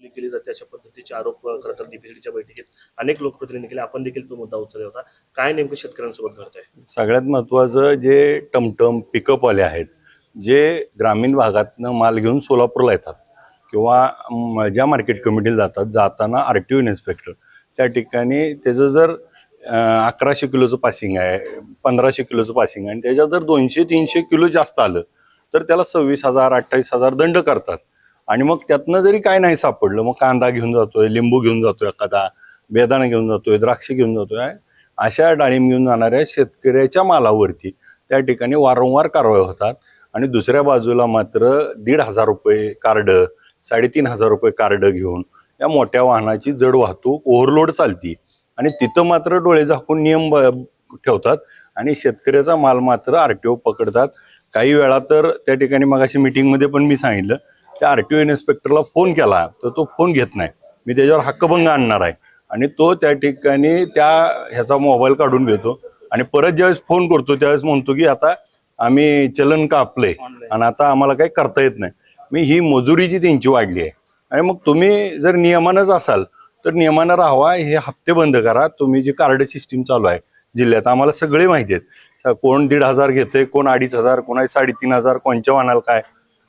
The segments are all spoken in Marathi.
वसुली केली जाते अशा पद्धतीचे आरोप खरं तर डीपीसीडीच्या बैठकीत. अनेक लोकप्रतिनिधी केले. आपण देखील तो मुद्दा उचलला होता. काय नेमकं शेतकऱ्यांसोबत घडत आहे सगळ्यात महत्त्वाचं जे टमटम पिकअपवाले आहेत जे ग्रामीण भागातनं माल घेऊन सोलापूरला येतात किंवा ज्या मार्केट कमिटीला जातात जाताना आर टी ओ इन्स्पेक्टर. त्या ठिकाणी त्याचं जर अकराशे किलोचं पासिंग आहे पंधराशे किलोचं पासिंग आहे आणि त्याच्यात जर दोनशे तीनशे किलो जास्त आलं तर त्याला सव्वीस हजार अठ्ठावीस हजार दंड करतात. आणि मग त्यातनं जरी काय नाही सापडलं मग कांदा घेऊन जातोय लिंबू घेऊन जातोय एखादा बेदाणा घेऊन जातोय द्राक्ष घेऊन जातोय अशा डाळिंब घेऊन जाणाऱ्या शेतकऱ्याच्या मालावरती त्या ठिकाणी वारंवार कारवाई होतात. आणि दुसऱ्या बाजूला मात्र दीड हजार रुपये कार्ड साडेतीन हजार रुपये कार्ड घेऊन या मोठ्या वाहनाची जड वाहतूक ओव्हरलोड चालती. आणि तिथं मात्र डोळे झाकून नियम ब- ठेवतात आणि शेतकऱ्याचा माल मात्र आरटीओ पकडतात. काही वेळा तर त्या ठिकाणी मगाशी मीटिंगमध्ये पण मी सांगितलं त्या आर टी ओ इन्स्पेक्टरला फोन केला तर तो फोन घेत नाही. मी त्याच्यावर हक्कभंग आणणार आहे. आणि तो त्या ठिकाणी त्या ह्याचा मोबाईल काढून घेतो. आणि परत ज्यावेळेस फोन करतो त्यावेळेस म्हणतो की आता आम्ही चलन कापले आणि आता आम्हाला काही करता येत नाही. मी ही मजुरी जी त्यांची वाढली आहे. आणि मग तुम्ही जर नियमानच असाल तर नियमानं राहावा हे हप्ते बंद करा. तुम्ही जी कार्ड सिस्टीम चालू आहे जिल्ह्यात आम्हाला सगळे माहिती आहेत. कोण दीड हजार घेते कोण अडीच हजार कोणा साडेतीन हजार कोणच्या वाहनाला काय?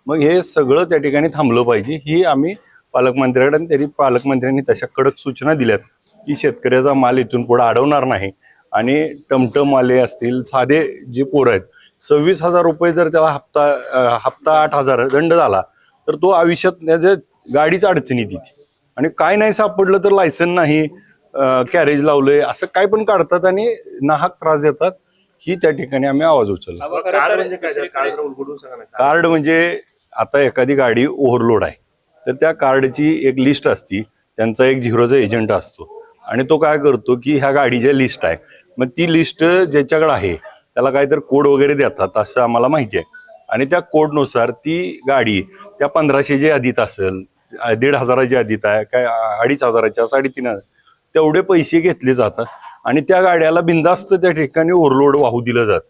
मग हे सगळं त्या ठिकाणी थांबलं पाहिजे. ही आम्ही पालकमंत्र्याकडे आणि तरी पालकमंत्र्यांनी तशा कडक सूचना दिल्यात की शेतकऱ्याचा माल इथून पुढे अडवणार नाही आणि टमटमवाले असतील साधे जे पोरं आहेत सव्वीस हजार रुपये जर त्याला हप्ता हप्ता आठ हजार दंड झाला तर तो आयुष्यात त्याच्या गाडीच अडचणी तिथे आणि काय नाही सापडलं तर लायसन नाही कॅरेज लावलंय असं काय पण काढतात आणि नाहक त्रास देतात. ही त्या ठिकाणी आम्ही आवाज उचलला. कार्ड म्हणजे आता एखादी गाडी ओव्हरलोड आहे तर त्या कार्डची एक लिस्ट असती त्यांचा एक झिरोचा एजंट असतो. आणि तो काय करतो की ह्या गाडीच्या लिस्ट आहे. मग ती लिस्ट ज्याच्याकडे आहे त्याला काहीतरी कोड वगैरे देतात असं आम्हाला माहिती आहे. आणि त्या कोडनुसार ती गाडी त्या पंधराशेच्या आधीत असेल दीड हजाराच्या आधीत आहे काय अडीच हजाराच्या साडेतीन हजार तेवढे पैसे घेतले जातात. आणि त्या गाड्याला बिंदास्त त्या ठिकाणी ओव्हरलोड वाहू दिलं जातं.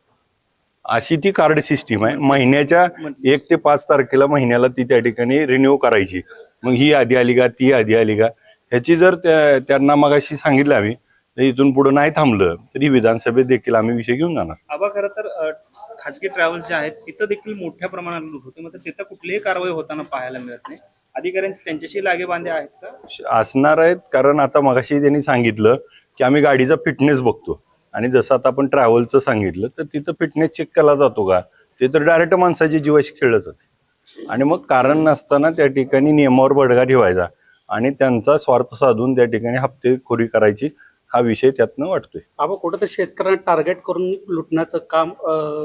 अशी ती कार्ड सिस्टीम आहे. महिन्याच्या एक ते पाच तारखेला महिन्याला ती त्या ठिकाणी रिन्यू करायची. मग ही यादी आली का ती यादी आली का? ह्याची जर त्या- त्यांना मगाशी सांगितलं आम्ही तर इथून पुढे नाही थांबलं तरी विधानसभेत देखील आम्ही विषय घेऊन जाणार. आबा खरं तर खाजगी ट्रॅव्हल्स जे आहेत तिथं देखील मोठ्या प्रमाणात लूट होते. मात्र तिथं कुठलीही कारवाई होताना पाहायला मिळत नाही. अधिकाऱ्यांचे त्यांच्याशी लागेबांधे आहेत का? असणार आहेत कारण आता मगाशी त्यांनी सांगितलं की आम्ही गाडीचा फिटनेस बघतो. आणि जसं आता आपण ट्रॅव्हलचं सांगितलं तर तिथं फिटनेस चेक केला जातो का? ते तर डायरेक्ट माणसाची जीवाशी खेळलं जाते आणि मग कारण नसताना त्या ठिकाणी नियमावर बडगा ठेवायचा आणि त्यांचा स्वार्थ साधून त्या ठिकाणी हप्तेखोरी करायची हा विषय त्यातनं वाटतोय. आपण कुठं तर शेतकऱ्यांना टार्गेट करून लुटण्याचं काम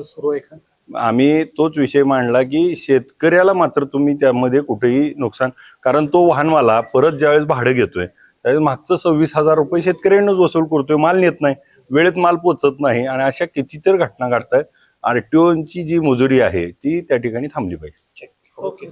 सुरू आहे का? आम्ही तोच विषय मांडला की शेतकऱ्याला मात्र तुम्ही त्यामध्ये कुठेही नुकसान कारण तो वाहनवाला परत ज्यावेळेस भाडं घेतोय त्यावेळेस मागचं सव्वीस हजार रुपये शेतकऱ्यांनाच वसूल करतोय माल नेत नाही. वेळेत माल पोचत नाही आणि अशा कितीतर घटना घडत घडतायत आरटीओची जी मजुरी आहे ती त्या ठिकाणी थांबली पाहिजे. ओके.